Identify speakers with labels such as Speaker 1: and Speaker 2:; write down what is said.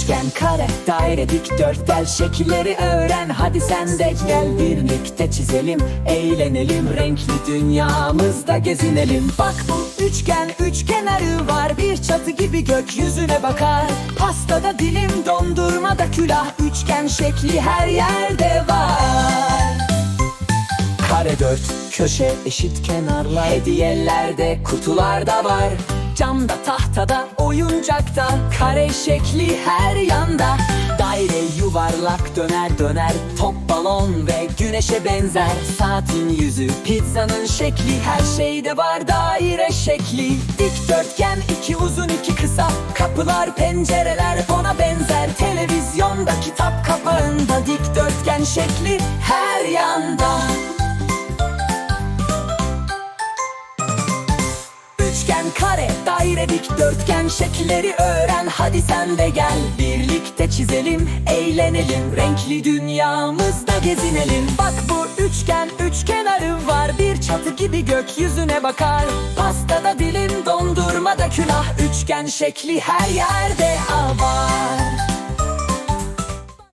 Speaker 1: Üçgen, kare, daire, dikdörtgen şekilleri öğren. Hadi sen de gel birlikte çizelim Eğlenelim. Renkli dünyamızda gezinelim. Bak bu üçgen üç kenarı var. Bir çatı gibi gökyüzüne bakar. Pastada dilim dondurmada külah. Üçgen şekli her yerde var. Kare dört köşe eşit kenarlar. Hediyelerde kutularda var Camda tahtada oyuncakta Kare şekli her yanda. Daire yuvarlak döner döner Top balon ve güneşe benzer. Saatin yüzü pizzanın şekli Her şeyde var daire şekli. Dikdörtgen iki uzun iki kısa. Kapılar pencereler ona benzer. Televizyonda kitap kapağında Dikdörtgen şekli her yanda Üçgen, kare, daire, dikdörtgen. Şekilleri öğren Hadi sen de gel. Birlikte çizelim Eğlenelim. Renkli dünyamızda gezinelim. Bak bu üçgen üç kenarı var. Bir çatı gibi gökyüzüne bakar. Pastada dilim dondurmada külah Üçgen şekli her yerde var